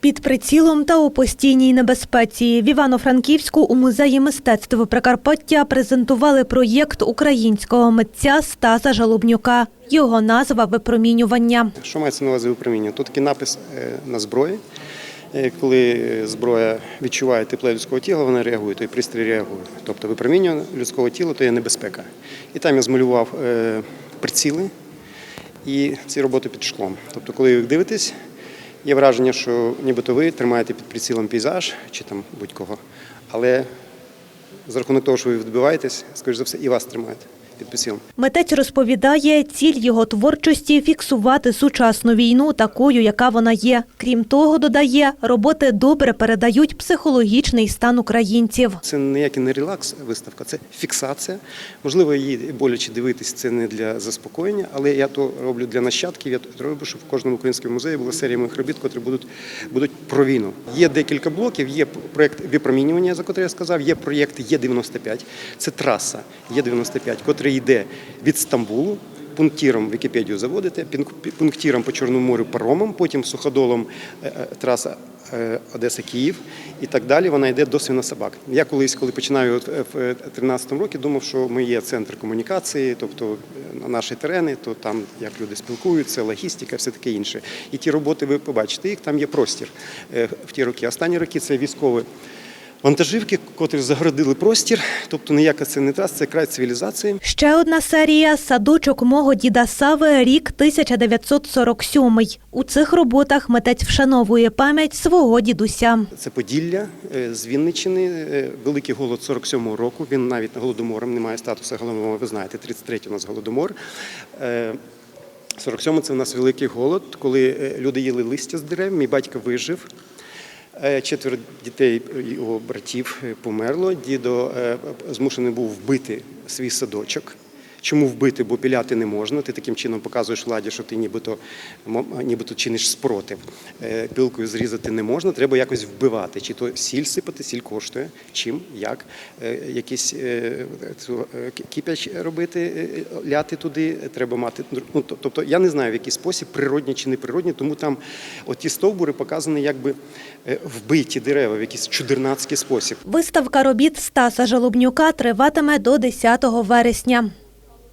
Під прицілом та у постійній небезпеці в Івано-Франківську у музеї мистецтв Прикарпаття презентували проєкт українського митця Стаса Жалобнюка. Його назва випромінювання. Що мається на увазі випромінювання? Тут такий напис е, на зброї. Е, Коли зброя відчуває тепле людського тіла, вона реагує, той пристрій реагує. Тобто випромінювання людського тіла то є небезпека. І там я змалював е, приціли і ці роботи під шклом. Тобто, коли ви дивитесь, є враження, що нібито ви тримаєте під прицілом пейзаж чи там будь-кого. Але за рахунок того, що ви відбиваєтесь, скоріш за все, і вас тримають під прицілом. Митець розповідає, ціль його творчості фіксувати сучасну війну такою, яка вона є. Крім того, додає, роботи добре передають психологічний стан українців. Це ніякий не релакс виставка, це фіксація. Можливо, її боляче дивитись, це не для заспокоєння, але я то роблю для нащадків. Я то роблю, щоб в кожному українському музеї була серія моїх робіт, котрі будуть, будуть про війну. Є декілька блоків, є проєкт випромінювання, за який я сказав, є проєкт Є-95, це траса Є-95, котра йде від Стамбулу. Пунктіром Вікіпедію заводите, пунктіром по Чорному морю паромом, потім суходолом е, е, траса е, Одеса-Київ і так далі. Вона йде до свинособак. Я колись, коли починаю в 2013 році, думав, що ми є центр комунікації, тобто на наші терени, то там як люди спілкуються, логістика, все таке інше. І ті роботи ви побачите їх, там є простір в ті роки. Останні роки це військові. Вантажівки, котрі загородили простір, тобто ніяка це не траса, це край цивілізації. Ще одна серія садочок мого діда Сави, рік 1947. У цих роботах митець вшановує пам'ять свого дідуся. Це Поділля е, з Вінниччини, е, великий голод 47-го року. Він навіть голодомором не має статусу голодомору. Ви знаєте, 33-й у нас голодомор. Е, 47 це у нас великий голод, коли е, люди їли листя з дерев. Мій батько вижив. Е, Четверо дітей його братів е, померло. Дідо е, змушений був вбити свій садочок. Чому вбити? Бо піляти не можна. Ти таким чином показуєш владі, що ти нібито, нібито чиниш спротив. Е, Пилкою зрізати не можна, треба якось вбивати. Чи то сіль сипати, сіль коштує, чим, як, Е, якийсь е, цю, робити, ляти туди, треба мати. Ну, тобто я не знаю, в який спосіб, природні чи неприродні, тому там оті стовбури показані якби вбиті дерева в якийсь чудернацький спосіб. Виставка робіт Стаса Жалобнюка триватиме до 10 вересня.